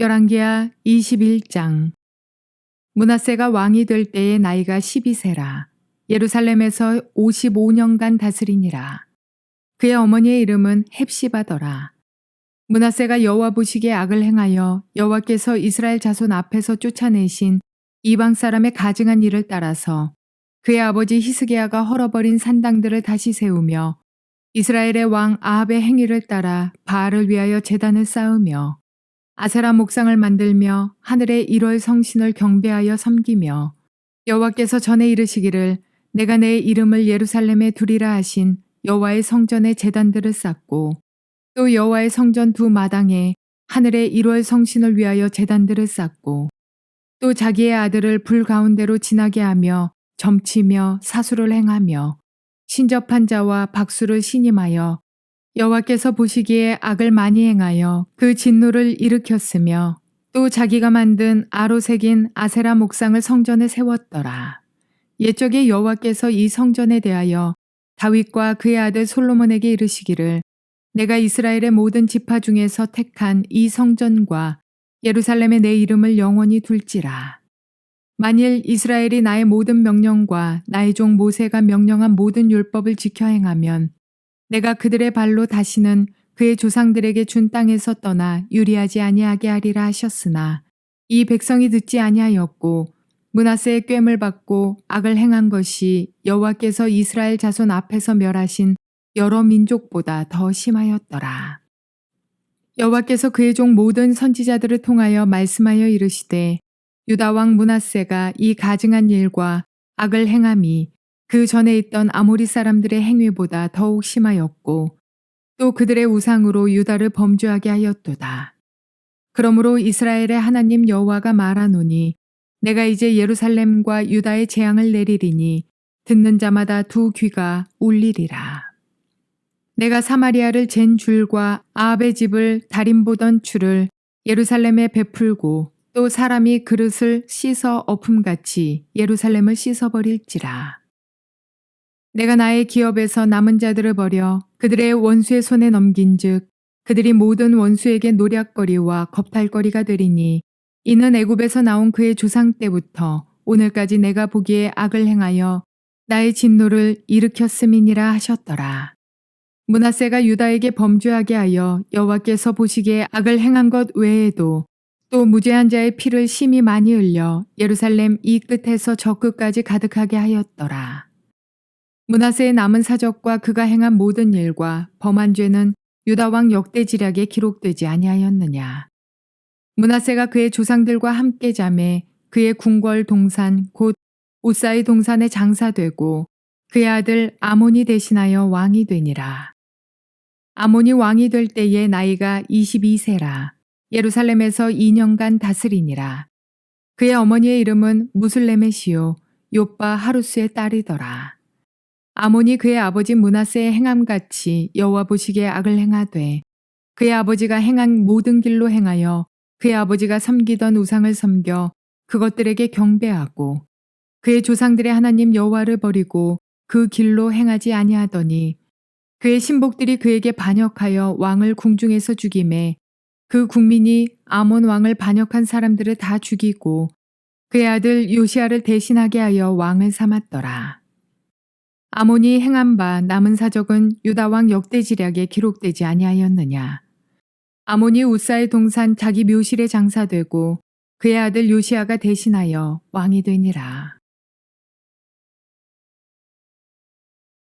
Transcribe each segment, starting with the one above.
열왕기하 21장 문하세가 왕이 될 때의 나이가 12세라. 예루살렘에서 55년간 다스리니라. 그의 어머니의 이름은 헵시바더라. 문하세가 여호와 보시기에 악을 행하여 여호와께서 이스라엘 자손 앞에서 쫓아내신 이방 사람의 가증한 일을 따라서 그의 아버지 히스기야가 헐어버린 산당들을 다시 세우며 이스라엘의 왕 아합의 행위를 따라 바알을 위하여 제단을 쌓으며 아세라 목상을 만들며 하늘의 1월 성신을 경배하여 섬기며 여호와께서 전에 이르시기를 내가 내 이름을 예루살렘에 두리라 하신 여호와의 성전에 제단들을 쌓고 또 여호와의 성전 두 마당에 하늘의 1월 성신을 위하여 제단들을 쌓고 또 자기의 아들을 불 가운데로 지나게 하며 점치며 사수를 행하며 신접한 자와 박수를 신임하여 여호와께서 보시기에 악을 많이 행하여 그 진노를 일으켰으며 또 자기가 만든 아로 새긴 아세라 목상을 성전에 세웠더라. 옛적에 여호와께서 이 성전에 대하여 다윗과 그의 아들 솔로몬에게 이르시기를 내가 이스라엘의 모든 지파 중에서 택한 이 성전과 예루살렘에 내 이름을 영원히 둘지라. 만일 이스라엘이 나의 모든 명령과 나의 종 모세가 명령한 모든 율법을 지켜 행하면 내가 그들의 발로 다시는 그의 조상들에게 준 땅에서 떠나 유리하지 아니하게 하리라 하셨으나 이 백성이 듣지 아니하였고 문하세의 꿰을 받고 악을 행한 것이 여호와께서 이스라엘 자손 앞에서 멸하신 여러 민족보다 더 심하였더라. 여호와께서 그의 종 모든 선지자들을 통하여 말씀하여 이르시되 유다 왕 문하세가 이 가증한 일과 악을 행함이 그 전에 있던 아모리 사람들의 행위보다 더욱 심하였고 또 그들의 우상으로 유다를 범죄하게 하였도다. 그러므로 이스라엘의 하나님 여호와가 말하노니 내가 이제 예루살렘과 유다의 재앙을 내리리니 듣는 자마다 두 귀가 울리리라. 내가 사마리아를 잰 줄과 아합의 집을 달인 보던 줄을 예루살렘에 베풀고 또 사람이 그릇을 씻어 엎음같이 예루살렘을 씻어버릴지라. 내가 나의 기업에서 남은 자들을 버려 그들의 원수의 손에 넘긴즉 그들이 모든 원수에게 노략거리와 겁탈거리가 되리니 이는 애굽에서 나온 그의 조상 때부터 오늘까지 내가 보기에 악을 행하여 나의 진노를 일으켰음이니라 하셨더라. 문하세가 유다에게 범죄하게 하여 여호와께서 보시기에 악을 행한 것 외에도 또 무죄한 자의 피를 심히 많이 흘려 예루살렘 이 끝에서 저 끝까지 가득하게 하였더라. 문하세의 남은 사적과 그가 행한 모든 일과 범한 죄는 유다 왕 역대지략에 기록되지 아니하였느냐. 문하세가 그의 조상들과 함께 잠에 그의 궁궐 동산 곧 우사의 동산에 장사되고 그의 아들 아몬이 대신하여 왕이 되니라. 아몬이 왕이 될 때의 나이가 22세라. 예루살렘에서 2년간 다스리니라. 그의 어머니의 이름은 무슬레메시오 요빠 하루스의 딸이더라. 아몬이 그의 아버지 문하세의 행함같이 여호와 보시기에 악을 행하되 그의 아버지가 행한 모든 길로 행하여 그의 아버지가 섬기던 우상을 섬겨 그것들에게 경배하고 그의 조상들의 하나님 여호와를 버리고 그 길로 행하지 아니하더니 그의 신복들이 그에게 반역하여 왕을 궁중에서 죽임에 그 국민이 아몬 왕을 반역한 사람들을 다 죽이고 그의 아들 요시아를 대신하게 하여 왕을 삼았더라. 아몬이 행한 바 남은 사적은 유다 왕 역대지략에 기록되지 아니하였느냐. 아몬이 우사의 동산 자기 묘실에 장사되고 그의 아들 요시아가 대신하여 왕이 되니라.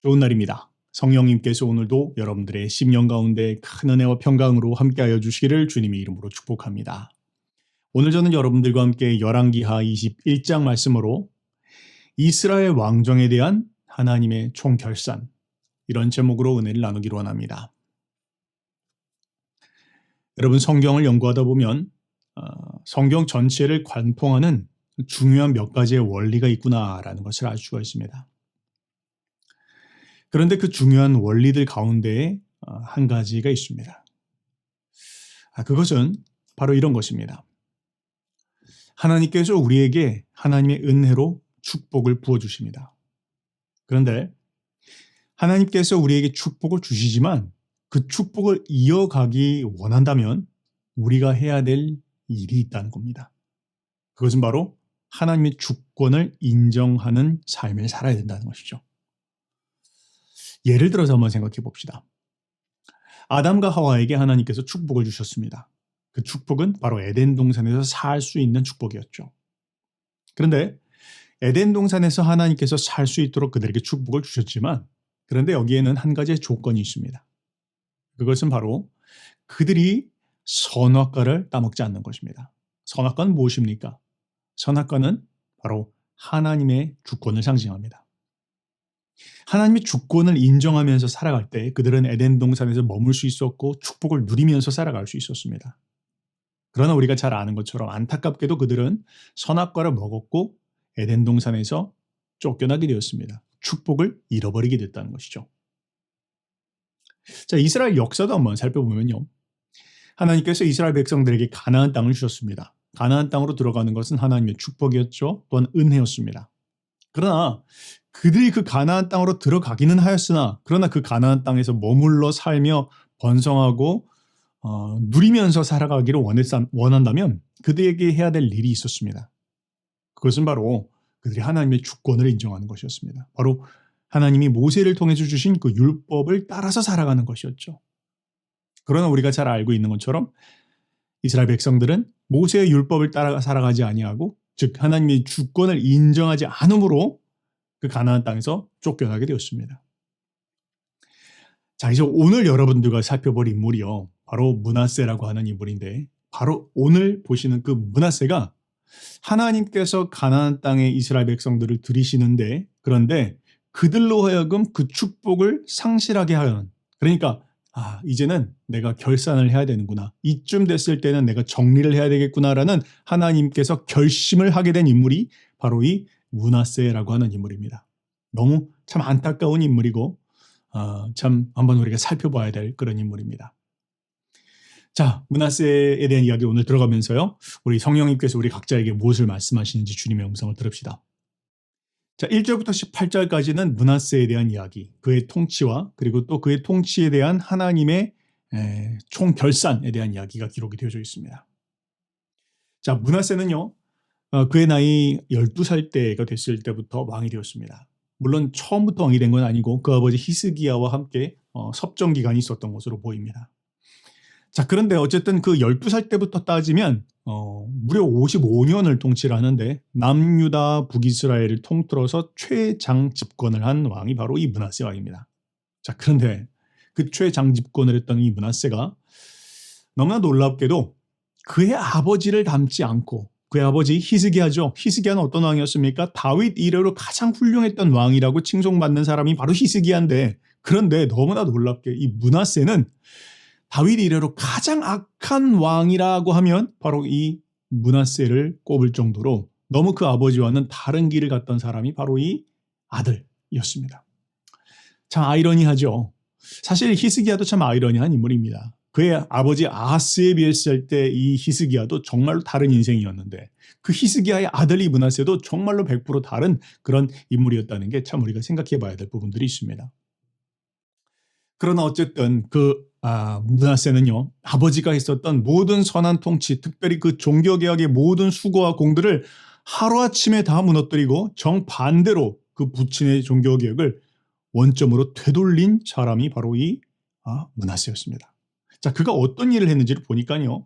좋은 날입니다. 성령님께서 오늘도 여러분들의 심령 가운데 큰 은혜와 평강으로 함께하여 주시기를 주님의 이름으로 축복합니다. 오늘 저는 여러분들과 함께 열왕기하 21장 말씀으로 이스라엘 왕정에 대한 하나님의 총결산 이런 제목으로 은혜를 나누기로 원합니다. 여러분 성경을 연구하다 보면 어, 성경 전체를 관통하는 중요한 몇 가지의 원리가 있구나라는 것을 알 수가 있습니다. 그런데 그 중요한 원리들 가운데에 어, 한 가지가 있습니다. 아, 그것은 바로 이런 것입니다. 하나님께서 우리에게 하나님의 은혜로 축복을 부어주십니다. 그런데 하나님께서 우리에게 축복을 주시지만 그 축복을 이어가기 원한다면 우리가 해야 될 일이 있다는 겁니다. 그것은 바로 하나님의 주권을 인정하는 삶을 살아야 된다는 것이죠. 예를 들어서 한번 생각해 봅시다. 아담과 하와에게 하나님께서 축복을 주셨습니다. 그 축복은 바로 에덴 동산에서 살 수 있는 축복이었죠. 그런데 에덴 동산에서 하나님께서 살 수 있도록 그들에게 축복을 주셨지만 그런데 여기에는 한 가지의 조건이 있습니다. 그것은 바로 그들이 선악과를 따먹지 않는 것입니다. 선악과는 무엇입니까? 선악과는 바로 하나님의 주권을 상징합니다. 하나님의 주권을 인정하면서 살아갈 때 그들은 에덴 동산에서 머물 수 있었고 축복을 누리면서 살아갈 수 있었습니다. 그러나 우리가 잘 아는 것처럼 안타깝게도 그들은 선악과를 먹었고 에덴 동산에서 쫓겨나게 되었습니다. 축복을 잃어버리게 됐다는 것이죠. 자, 이스라엘 역사도 한번 살펴보면요. 하나님께서 이스라엘 백성들에게 가나안 땅을 주셨습니다. 가나안 땅으로 들어가는 것은 하나님의 축복이었죠. 또한 은혜였습니다. 그러나 그들이 그 가나안 땅으로 들어가기는 하였으나 그러나 그 가나안 땅에서 머물러 살며 번성하고 어, 누리면서 살아가기를 원했, 원한다면 그들에게 해야 될 일이 있었습니다. 그것은 바로 그들이 하나님의 주권을 인정하는 것이었습니다. 바로 하나님이 모세를 통해서 주신 그 율법을 따라서 살아가는 것이었죠. 그러나 우리가 잘 알고 있는 것처럼 이스라엘 백성들은 모세의 율법을 따라 살아가지 아니하고 즉 하나님의 주권을 인정하지 않으므로 그 가나안 땅에서 쫓겨나게 되었습니다. 자, 이제 오늘 여러분들과 살펴볼 인물이요. 바로 문하세라고 하는 인물인데 바로 오늘 보시는 그 문하세가 하나님께서 가나안 땅에 이스라엘 백성들을 들이시는데 그런데 그들로 하여금 그 축복을 상실하게 하는 그러니까 아, 이제는 내가 결산을 해야 되는구나. 이쯤 됐을 때는 내가 정리를 해야 되겠구나라는 하나님께서 결심을 하게 된 인물이 바로 이 문하세라고 하는 인물입니다. 너무 참 안타까운 인물이고 어, 참 한번 우리가 살펴봐야 될 그런 인물입니다. 자, 문하세에 대한 이야기 오늘 들어가면서요. 우리 성령님께서 우리 각자에게 무엇을 말씀하시는지 주님의 음성을 들읍시다. 자, 1절부터 18절까지는 문하세에 대한 이야기, 그의 통치와 그리고 또 그의 통치에 대한 하나님의 에, 총 결산에 대한 이야기가 기록이 되어져 있습니다. 자, 문하세는요. 어, 그의 나이 12살 때가 됐을 때부터 왕이 되었습니다. 물론 처음부터 왕이 된 건 아니고 그 아버지 히스기야와 함께 어, 섭정 기간이 있었던 것으로 보입니다. 자, 그런데 어쨌든 그 12살 때부터 따지면 어, 무려 55년을 통치를 하는데 남유다 북이스라엘을 통틀어서 최장 집권을 한 왕이 바로 이 문하세 왕입니다. 자, 그런데 그 최장 집권을 했던 이 문하세가 너무나 놀랍게도 그의 아버지를 닮지 않고 그의 아버지 히스기야죠. 히스기야는 어떤 왕이었습니까? 다윗 이래로 가장 훌륭했던 왕이라고 칭송받는 사람이 바로 히스기야인데 그런데 너무나 놀랍게 이 문하세는 다윗 이래로 가장 악한 왕이라고 하면 바로 이 문하세를 꼽을 정도로 너무 그 아버지와는 다른 길을 갔던 사람이 바로 이 아들이었습니다. 참 아이러니하죠. 사실 히스기야도 참 아이러니한 인물입니다. 그의 아버지 아하스에 비했을 때 이 히스기야도 정말로 다른 인생이었는데 그 히스기야의 아들이 문하세도 정말로 100% 다른 그런 인물이었다는 게 참 우리가 생각해 봐야 될 부분들이 있습니다. 그러나 어쨌든 그 아, 문하세는요 아버지가 했었던 모든 선한 통치, 특별히 그 종교개혁의 모든 수고와 공들을 하루아침에 다 무너뜨리고 정반대로 그 부친의 종교개혁을 원점으로 되돌린 사람이 바로 이 아, 문하세였습니다. 자, 그가 어떤 일을 했는지를 보니까요.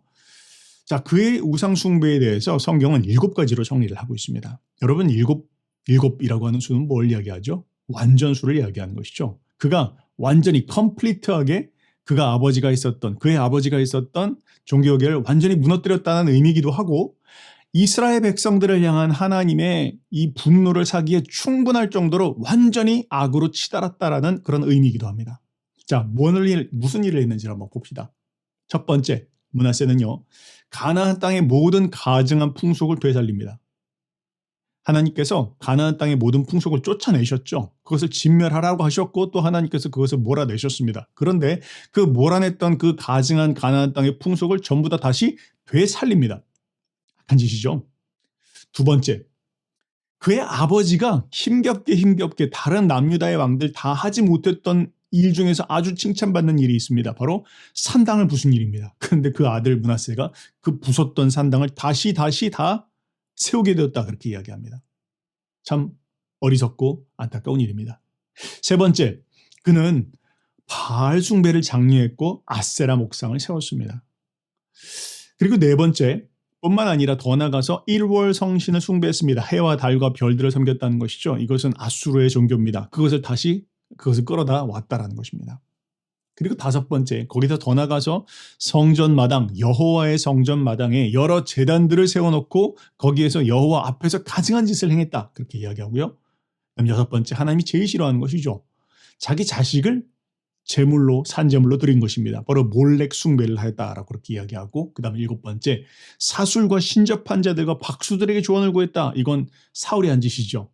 자, 그의 우상 숭배에 대해서 성경은 일곱 가지로 정리를 하고 있습니다. 여러분, 일곱, 일곱이라고 하는 수는 뭘 이야기하죠? 완전수를 이야기하는 것이죠. 그가 완전히 컴플리트하게 그가 아버지가 있었던 그의 아버지가 있었던 종교계를 완전히 무너뜨렸다는 의미이기도 하고 이스라엘 백성들을 향한 하나님의 이 분노를 사기에 충분할 정도로 완전히 악으로 치달았다라는 그런 의미이기도 합니다. 자, 일, 무슨 일을 했는지 한번 봅시다. 첫 번째, 문하세는요. 가나안 땅의 모든 가증한 풍속을 되살립니다. 하나님께서 가나안 땅의 모든 풍속을 쫓아내셨죠. 그것을 진멸하라고 하셨고 또 하나님께서 그것을 몰아내셨습니다. 그런데 그 몰아냈던 그 가증한 가나안 땅의 풍속을 전부 다 다시 되살립니다. 악한 짓이죠. 두 번째, 그의 아버지가 힘겹게 힘겹게 다른 남유다의 왕들 다 하지 못했던 일 중에서 아주 칭찬받는 일이 있습니다. 바로 산당을 부순 일입니다. 그런데 그 아들 문하세가 그 부쉈던 산당을 다시 다시 다 세우게 되었다 그렇게 이야기합니다. 참 어리석고 안타까운 일입니다. 세 번째, 그는 바알 숭배를 장려했고 아세라 목상을 세웠습니다. 그리고 네 번째, 뿐만 아니라 더 나가서 1월 성신을 숭배했습니다. 해와 달과 별들을 섬겼다는 것이죠. 이것은 아수르의 종교입니다. 그것을 다시 그것을 끌어다 왔다라는 것입니다. 그리고 다섯 번째, 거기서 더 나가서 성전 마당, 여호와의 성전 마당에 여러 재단들을 세워놓고 거기에서 여호와 앞에서 가증한 짓을 행했다. 그렇게 이야기하고요. 그다음 여섯 번째, 하나님이 제일 싫어하는 것이죠. 자기 자식을 제물로 산제물로 드린 것입니다. 바로 몰렉 숭배를 하였다라고 그렇게 이야기하고 그다음 일곱 번째 사술과 신접한 자들과 박수들에게 조언을 구했다. 이건 사울이 한 짓이죠.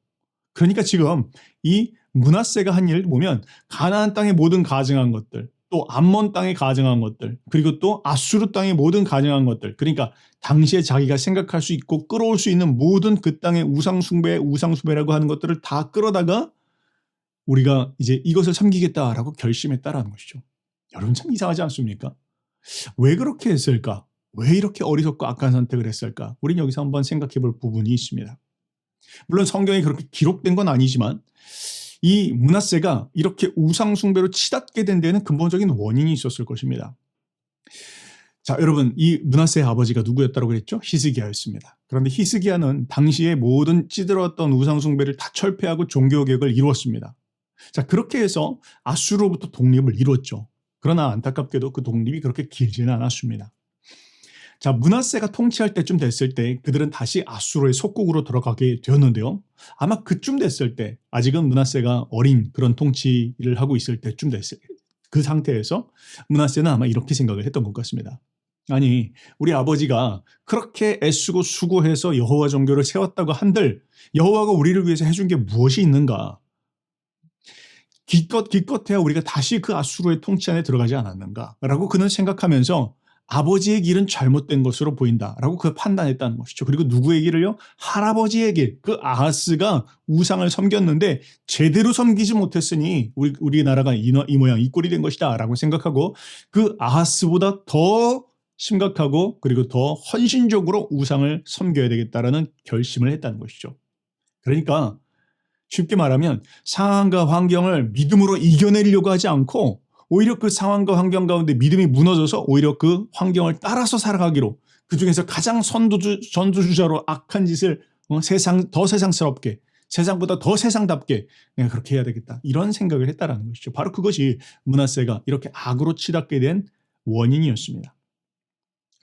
그러니까 지금 이 문하세가 한 일을 보면 가나안 땅의 모든 가증한 것들, 또 암몬 땅에 가증한 것들, 그리고 또 아수르 땅의 모든 가증한 것들, 그러니까 당시에 자기가 생각할 수 있고 끌어올 수 있는 모든 그 땅의 우상 숭배, 우상 숭배라고 하는 것들을 다 끌어다가 우리가 이제 이것을 섬기겠다라고 결심했다라는 것이죠. 여러분 참 이상하지 않습니까? 왜 그렇게 했을까? 왜 이렇게 어리석고 악한 선택을 했을까? 우린 여기서 한번 생각해 볼 부분이 있습니다. 물론 성경에 그렇게 기록된 건 아니지만 이 문하세가 이렇게 우상숭배로 치닫게 된 데에는 근본적인 원인이 있었을 것입니다. 자, 여러분, 이 문하세의 아버지가 누구였다고 그랬죠? 히스기야였습니다. 그런데 히스기야는 당시에 모든 찌들었던 우상숭배를 다 철폐하고 종교개혁을 이루었습니다. 자, 그렇게 해서 아수로부터 독립을 이루었죠. 그러나 안타깝게도 그 독립이 그렇게 길지는 않았습니다. 자, 문하세가 통치할 때쯤 됐을 때 그들은 다시 아수로의 속국으로 들어가게 되었는데요. 아마 그쯤 됐을 때, 아직은 문하세가 어린 그런 통치를 하고 있을 때쯤 됐을 그 상태에서 문하세는 아마 이렇게 생각을 했던 것 같습니다. 아니, 우리 아버지가 그렇게 애쓰고 수고해서 여호와 종교를 세웠다고 한들 여호와가 우리를 위해서 해준 게 무엇이 있는가? 기껏 기껏해야 우리가 다시 그 아수르의 통치 안에 들어가지 않았는가 라고 그는 생각하면서 아버지의 길은 잘못된 것으로 보인다라고 그 판단했다는 것이죠. 그리고 누구의 길을요? 할아버지의 길. 그 아하스가 우상을 섬겼는데 제대로 섬기지 못했으니 우리 우리나라가 이, 이 모양 이 꼴이 된 것이다라고 생각하고 그 아하스보다 더 심각하고 그리고 더 헌신적으로 우상을 섬겨야 되겠다라는 결심을 했다는 것이죠. 그러니까 쉽게 말하면 상황과 환경을 믿음으로 이겨내려고 하지 않고 오히려 그 상황과 환경 가운데 믿음이 무너져서 오히려 그 환경을 따라서 살아가기로 그 중에서 가장 선두주, 전두주자로 악한 짓을 어, 세상 더 세상스럽게 세상보다 더 세상답게 내가 그렇게 해야 되겠다 이런 생각을 했다라는 것이죠. 바로 그것이 문하세가 이렇게 악으로 치닫게 된 원인이었습니다.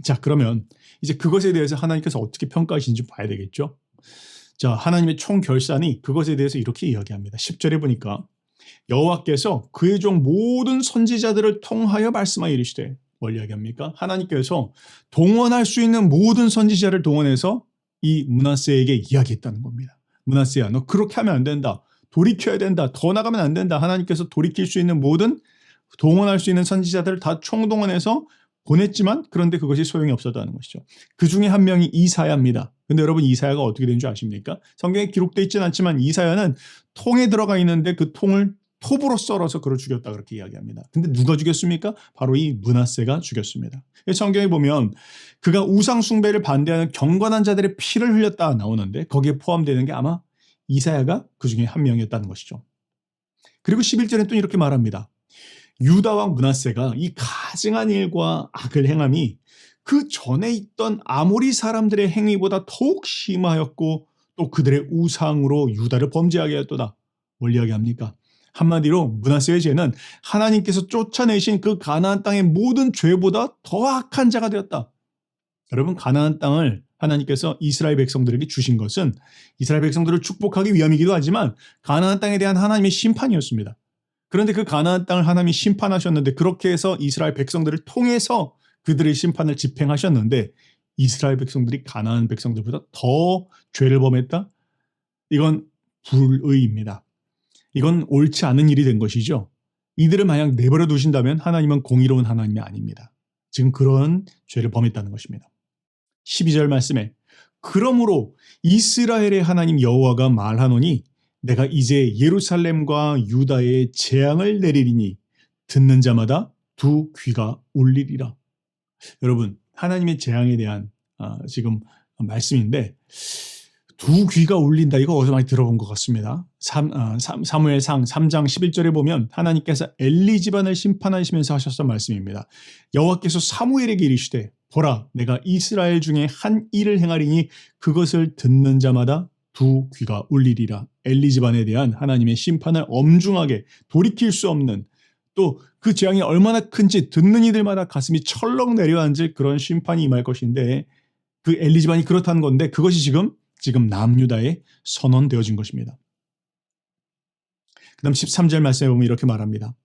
자 그러면 이제 그것에 대해서 하나님께서 어떻게 평가하시는지 봐야 되겠죠. 자 하나님의 총 결산이 그것에 대해서 이렇게 이야기합니다. 10절에 보니까 여호와께서 그의 종 모든 선지자들을 통하여 말씀하여 이르시되 뭘 이야기합니까? 하나님께서 동원할 수 있는 모든 선지자를 동원해서 이 문하세에게 이야기했다는 겁니다. 문하세야 너 그렇게 하면 안 된다. 돌이켜야 된다. 더 나가면 안 된다. 하나님께서 돌이킬 수 있는 모든 동원할 수 있는 선지자들을 다 총동원해서 보냈지만 그런데 그것이 소용이 없었다는 것이죠. 그 중에 한 명이 이사야입니다. 근데 여러분 이사야가 어떻게 된 줄 아십니까? 성경에 기록되어 있지는 않지만 이사야는 통에 들어가 있는데 그 통을 톱으로 썰어서 그를 죽였다 그렇게 이야기합니다. 근데 누가 죽였습니까? 바로 이 문하세가 죽였습니다. 성경에 보면 그가 우상 숭배를 반대하는 경건한 자들의 피를 흘렸다 나오는데 거기에 포함되는 게 아마 이사야가 그 중에 한 명이었다는 것이죠. 그리고 11절에 또 이렇게 말합니다. 유다 왕 문하세가 이 가증한 일과 악을 행함이 그 전에 있던 아모리 사람들의 행위보다 더욱 심하였고 또 그들의 우상으로 유다를 범죄하게 하였도다. 뭘 이야기합니까? 한마디로 문하세의 죄는 하나님께서 쫓아내신 그 가나안 땅의 모든 죄보다 더 악한 자가 되었다. 여러분 가나안 땅을 하나님께서 이스라엘 백성들에게 주신 것은 이스라엘 백성들을 축복하기 위함이기도 하지만 가나안 땅에 대한 하나님의 심판이었습니다. 그런데 그 가나안 땅을 하나님이 심판하셨는데 그렇게 해서 이스라엘 백성들을 통해서 그들의 심판을 집행하셨는데 이스라엘 백성들이 가나안 백성들보다 더 죄를 범했다? 이건 불의입니다. 이건 옳지 않은 일이 된 것이죠. 이들을 만약 내버려 두신다면 하나님은 공의로운 하나님이 아닙니다. 지금 그런 죄를 범했다는 것입니다. 12절 말씀에 그러므로 이스라엘의 하나님 여호와가 말하노니 내가 이제 예루살렘과 유다에 재앙을 내리리니 듣는 자마다 두 귀가 울리리라. 여러분 하나님의 재앙에 대한 아, 지금 말씀인데 두 귀가 울린다 이거 어디서 많이 들어본 것 같습니다. 삼, 아, 삼- 사무엘상 3장 11절에 보면 하나님께서 엘리 집안을 심판하시면서 하셨던 말씀입니다. 여호와께서 사무엘에게 이르시되 보라 내가 이스라엘 중에 한 일을 행하리니 그것을 듣는 자마다 두 귀가 울리리라. 엘리 집안에 대한 하나님의 심판을 엄중하게 돌이킬 수 없는 또 그 재앙이 얼마나 큰지 듣는 이들마다 가슴이 철렁 내려앉을 그런 심판이 임할 것인데 그 엘리 집안이 그렇다는 건데 그것이 지금 지금 남유다에 선언되어진 것입니다. 그다음 13절 말씀에 보면 이렇게 말합니다.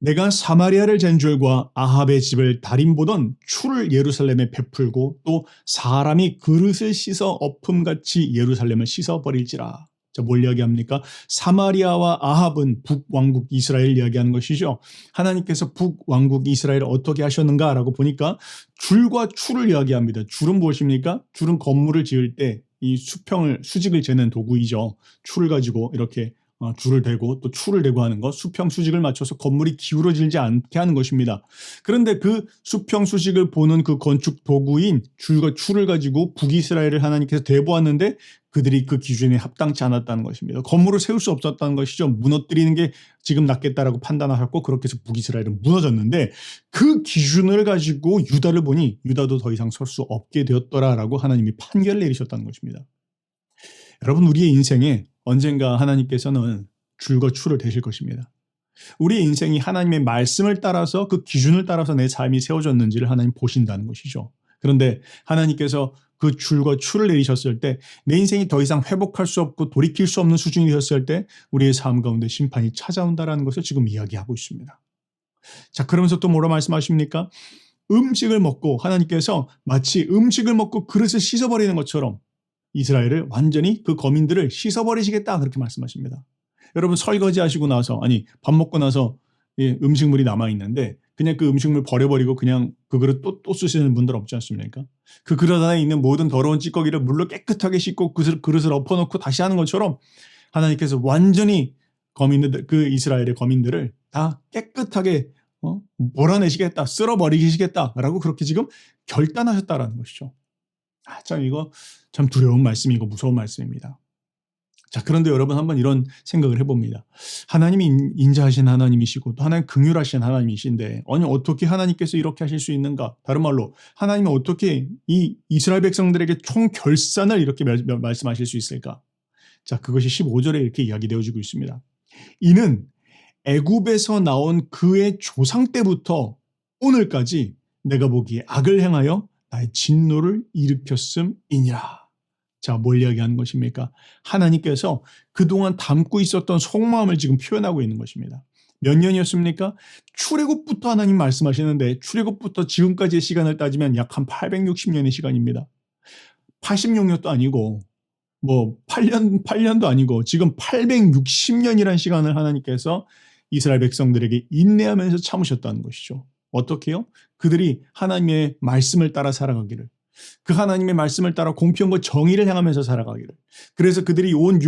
내가 사마리아를 잰 줄과 아합의 집을 달인 보던 추를 예루살렘에 베풀고 또 사람이 그릇을 씻어 엎음같이 예루살렘을 씻어버릴지라. 자, 뭘 이야기합니까? 사마리아와 아합은 북왕국 이스라엘 이야기하는 것이죠. 하나님께서 북왕국 이스라엘을 어떻게 하셨는가라고 보니까 줄과 추를 이야기합니다. 줄은 무엇입니까? 줄은 건물을 지을 때 이 수평을 수직을 재는 도구이죠. 추를 가지고 이렇게 어, 줄을 대고 또 추를 대고 하는 것, 수평 수직을 맞춰서 건물이 기울어지지 않게 하는 것입니다. 그런데 그 수평 수직을 보는 그 건축 도구인 줄과 추를 가지고 북이스라엘을 하나님께서 대보았는데 그들이 그 기준에 합당치 않았다는 것입니다. 건물을 세울 수 없었다는 것이죠. 무너뜨리는 게 지금 낫겠다라고 판단하셨고 그렇게 해서 북이스라엘은 무너졌는데 그 기준을 가지고 유다를 보니 유다도 더 이상 설 수 없게 되었더라라고 하나님이 판결을 내리셨다는 것입니다. 여러분 우리의 인생에 언젠가 하나님께서는 줄과 추를 대실 것입니다. 우리의 인생이 하나님의 말씀을 따라서 그 기준을 따라서 내 삶이 세워졌는지를 하나님 보신다는 것이죠. 그런데 하나님께서 그 줄과 추를 내리셨을 때 내 인생이 더 이상 회복할 수 없고 돌이킬 수 없는 수준이 되었을 때 우리의 삶 가운데 심판이 찾아온다라는 것을 지금 이야기하고 있습니다. 자, 그러면서 또 뭐라 말씀하십니까? 음식을 먹고 하나님께서 마치 음식을 먹고 그릇을 씻어버리는 것처럼 이스라엘을 완전히 그 거민들을 씻어버리시겠다 그렇게 말씀하십니다. 여러분 설거지 하시고 나서 아니 밥 먹고 나서 예, 음식물이 남아 있는데 그냥 그 음식물 버려버리고 그냥 그 그릇 또, 또 쓰시는 분들 없지 않습니까? 그 그릇 안에 있는 모든 더러운 찌꺼기를 물로 깨끗하게 씻고 그 그릇을 엎어놓고 다시 하는 것처럼 하나님께서 완전히 거민들 그 이스라엘의 거민들을 다 깨끗하게 어? 몰아내시겠다, 쓸어버리시겠다라고 그렇게 지금 결단하셨다라는 것이죠. 아, 참 이거 참 두려운 말씀이고 무서운 말씀입니다. 자, 그런데 여러분 한번 이런 생각을 해봅니다. 하나님이 인- 인자하신 하나님이시고 또 하나님 긍휼하신 하나님이신데 아니 어떻게 하나님께서 이렇게 하실 수 있는가? 다른 말로 하나님이 어떻게 이 이스라엘 백성들에게 총 결산을 이렇게 말씀하실 수 있을까? 자, 그것이 15절에 이렇게 이야기되어지고 있습니다. 이는 애굽에서 나온 그의 조상 때부터 오늘까지 내가 보기에 악을 행하여 나의 진노를 일으켰음이니라. 자, 뭘 이야기하는 것입니까? 하나님께서 그동안 담고 있었던 속마음을 지금 표현하고 있는 것입니다. 몇 년이었습니까? 출애굽부터 하나님 말씀하시는데 출애굽부터 지금까지의 시간을 따지면 약 한 860년의 시간입니다. 86년도 아니고 뭐 8년 8년도 아니고 지금 860년이라는 시간을 하나님께서 이스라엘 백성들에게 인내하면서 참으셨다는 것이죠. 어떻게요? 그들이 하나님의 말씀을 따라 살아가기를 그 하나님의 말씀을 따라 공평과 정의를 향하면서 살아가기를. 그래서 그들이 온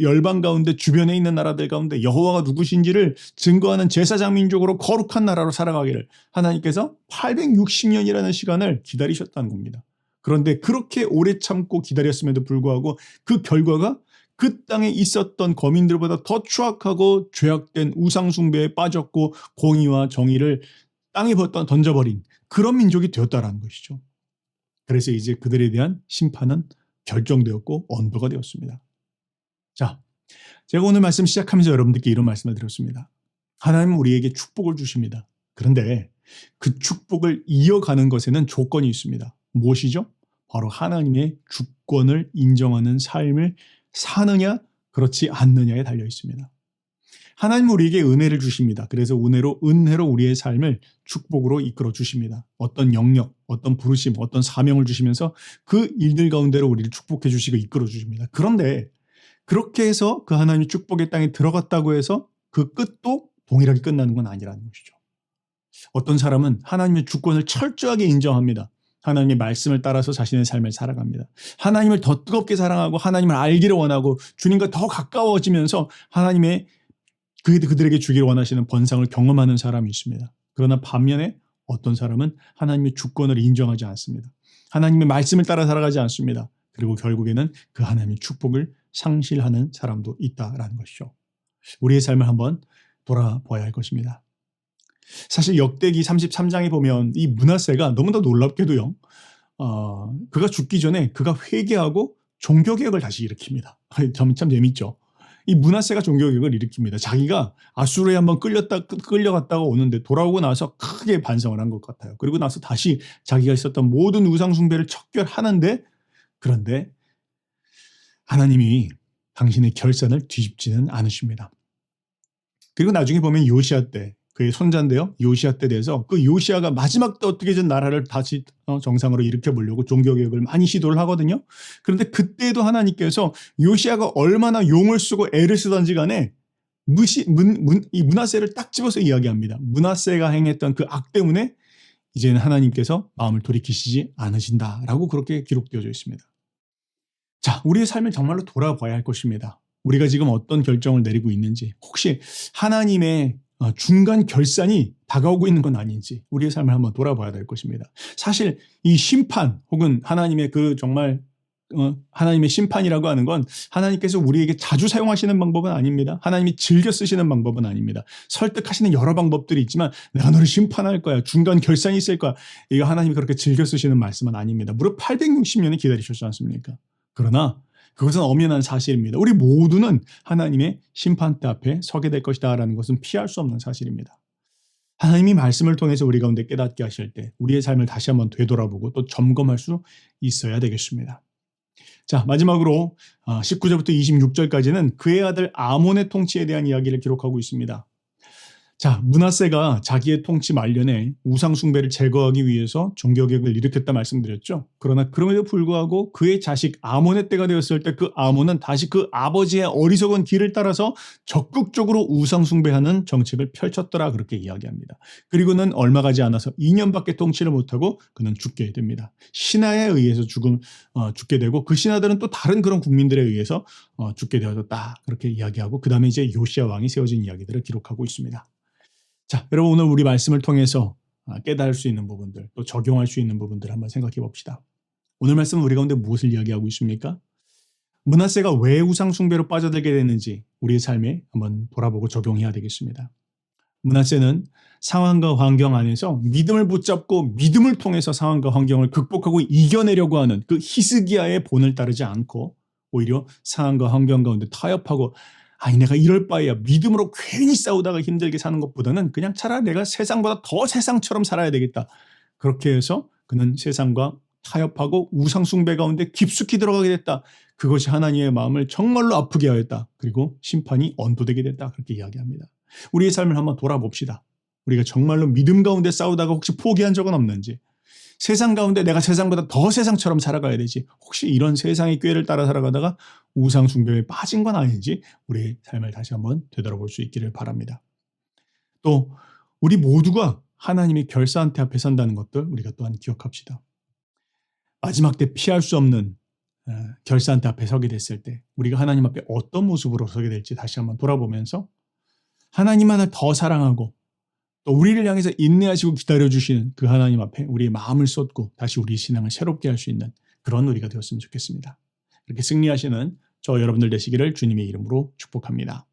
열방 가운데 주변에 있는 나라들 가운데 여호와가 누구신지를 증거하는 제사장 민족으로 거룩한 나라로 살아가기를 하나님께서 860년이라는 시간을 기다리셨다는 겁니다. 그런데 그렇게 오래 참고 기다렸음에도 불구하고 그 결과가 그 땅에 있었던 거민들보다 더 추악하고 죄악된 우상숭배에 빠졌고 공의와 정의를 땅에 던져버린 그런 민족이 되었다라는 것이죠. 그래서 이제 그들에 대한 심판은 결정되었고 언도가 되었습니다. 자, 제가 오늘 말씀 시작하면서 여러분들께 이런 말씀을 드렸습니다. 하나님은 우리에게 축복을 주십니다. 그런데 그 축복을 이어가는 것에는 조건이 있습니다. 무엇이죠? 바로 하나님의 주권을 인정하는 삶을 사느냐, 그렇지 않느냐에 달려 있습니다. 하나님은 우리에게 은혜를 주십니다. 그래서 은혜로 은혜로 우리의 삶을 축복으로 이끌어 주십니다. 어떤 영역, 어떤 부르심, 어떤 사명을 주시면서 그 일들 가운데로 우리를 축복해 주시고 이끌어 주십니다. 그런데 그렇게 해서 그 하나님의 축복의 땅에 들어갔다고 해서 그 끝도 동일하게 끝나는 건 아니라는 것이죠. 어떤 사람은 하나님의 주권을 철저하게 인정합니다. 하나님의 말씀을 따라서 자신의 삶을 살아갑니다. 하나님을 더 뜨겁게 사랑하고 하나님을 알기를 원하고 주님과 더 가까워지면서 하나님의 그 그들에게 주기를 원하시는 번상을 경험하는 사람이 있습니다. 그러나 반면에 어떤 사람은 하나님의 주권을 인정하지 않습니다. 하나님의 말씀을 따라 살아가지 않습니다. 그리고 결국에는 그 하나님의 축복을 상실하는 사람도 있다라는 것이죠. 우리의 삶을 한번 돌아봐야 할 것입니다. 사실 역대기 33장에 보면 이 문하세가 너무나 놀랍게도요. 어, 그가 죽기 전에 그가 회개하고 종교개혁을 다시 일으킵니다. 참, 참 재밌죠. 이 문하세가 종교개혁을 일으킵니다. 자기가 아수르에 한번 끌렸다 끌려갔다가 오는데 돌아오고 나서 크게 반성을 한 것 같아요. 그리고 나서 다시 자기가 있었던 모든 우상 숭배를 척결하는데 그런데 하나님이 당신의 결산을 뒤집지는 않으십니다. 그리고 나중에 보면 요시아 때 그의 손자인데요. 요시아 때 돼서 그 요시아가 마지막 때 어떻게든 나라를 다시 어, 정상으로 일으켜 보려고 종교 개혁을 많이 시도를 하거든요. 그런데 그때도 하나님께서 요시아가 얼마나 용을 쓰고 애를 쓰던지 간에 무시, 문, 문, 이 문하세를 딱 집어서 이야기합니다. 문하세가 행했던 그 악 때문에 이제는 하나님께서 마음을 돌이키시지 않으신다라고 그렇게 기록되어져 있습니다. 자, 우리의 삶을 정말로 돌아봐야 할 것입니다. 우리가 지금 어떤 결정을 내리고 있는지, 혹시 하나님의 어, 중간 결산이 다가오고 있는 건 아닌지 우리의 삶을 한번 돌아봐야 될 것입니다. 사실 이 심판 혹은 하나님의 그 정말 어, 하나님의 심판이라고 하는 건 하나님께서 우리에게 자주 사용하시는 방법은 아닙니다. 하나님이 즐겨 쓰시는 방법은 아닙니다. 설득하시는 여러 방법들이 있지만 내가 너를 심판할 거야. 중간 결산이 있을 거야. 이거 하나님이 그렇게 즐겨 쓰시는 말씀은 아닙니다. 무려 860년을 기다리셨지 않습니까? 그러나 그것은 엄연한 사실입니다. 우리 모두는 하나님의 심판대 앞에 서게 될 것이다라는 것은 피할 수 없는 사실입니다. 하나님이 말씀을 통해서 우리 가운데 깨닫게 하실 때 우리의 삶을 다시 한번 되돌아보고 또 점검할 수 있어야 되겠습니다. 자, 마지막으로 19절부터 26절까지는 그의 아들 아몬의 통치에 대한 이야기를 기록하고 있습니다. 자, 문하세가 자기의 통치 말년에 우상 숭배를 제거하기 위해서 종교개혁을 일으켰다 말씀드렸죠. 그러나 그럼에도 불구하고 그의 자식 아몬의 때가 되었을 때 그 아몬은 다시 그 아버지의 어리석은 길을 따라서 적극적으로 우상 숭배하는 정책을 펼쳤더라 그렇게 이야기합니다. 그리고는 얼마 가지 않아서 2년밖에 통치를 못하고 그는 죽게 됩니다. 신하에 의해서 죽음 어, 죽게 되고 그 신하들은 또 다른 그런 국민들에 의해서 어, 죽게 되어졌다 그렇게 이야기하고 그 다음에 이제 요시아 왕이 세워진 이야기들을 기록하고 있습니다. 자, 여러분 오늘 우리 말씀을 통해서 아, 깨달을 수 있는 부분들, 또 적용할 수 있는 부분들 한번 생각해 봅시다. 오늘 말씀은 우리 가운데 무엇을 이야기하고 있습니까? 문하세가 왜 우상 숭배로 빠져들게 됐는지 우리의 삶에 한번 돌아보고 적용해야 되겠습니다. 문하세는 상황과 환경 안에서 믿음을 붙잡고 믿음을 통해서 상황과 환경을 극복하고 이겨내려고 하는 그 히스기야의 본을 따르지 않고 오히려 상황과 환경 가운데 타협하고 아니 내가 이럴 바에야 믿음으로 괜히 싸우다가 힘들게 사는 것보다는 그냥 차라리 내가 세상보다 더 세상처럼 살아야 되겠다. 그렇게 해서 그는 세상과 타협하고 우상숭배 가운데 깊숙이 들어가게 됐다. 그것이 하나님의 마음을 정말로 아프게 하였다. 그리고 심판이 언도되게 됐다. 그렇게 이야기합니다. 우리의 삶을 한번 돌아봅시다. 우리가 정말로 믿음 가운데 싸우다가 혹시 포기한 적은 없는지 세상 가운데 내가 세상보다 더 세상처럼 살아가야 되지. 혹시 이런 세상의 꾀를 따라 살아가다가 우상 숭배에 빠진 건 아닌지 우리의 삶을 다시 한번 되돌아볼 수 있기를 바랍니다. 또 우리 모두가 하나님의 결사한테 앞에 선다는 것들 우리가 또한 기억합시다. 마지막 때 피할 수 없는 어, 결사한테 앞에 서게 됐을 때 우리가 하나님 앞에 어떤 모습으로 서게 될지 다시 한번 돌아보면서 하나님만을 더 사랑하고 또 우리를 향해서 인내하시고 기다려 주시는 그 하나님 앞에 우리의 마음을 쏟고 다시 우리 신앙을 새롭게 할 수 있는 그런 우리가 되었으면 좋겠습니다. 이렇게 승리하시는 저 여러분들 되시기를 주님의 이름으로 축복합니다.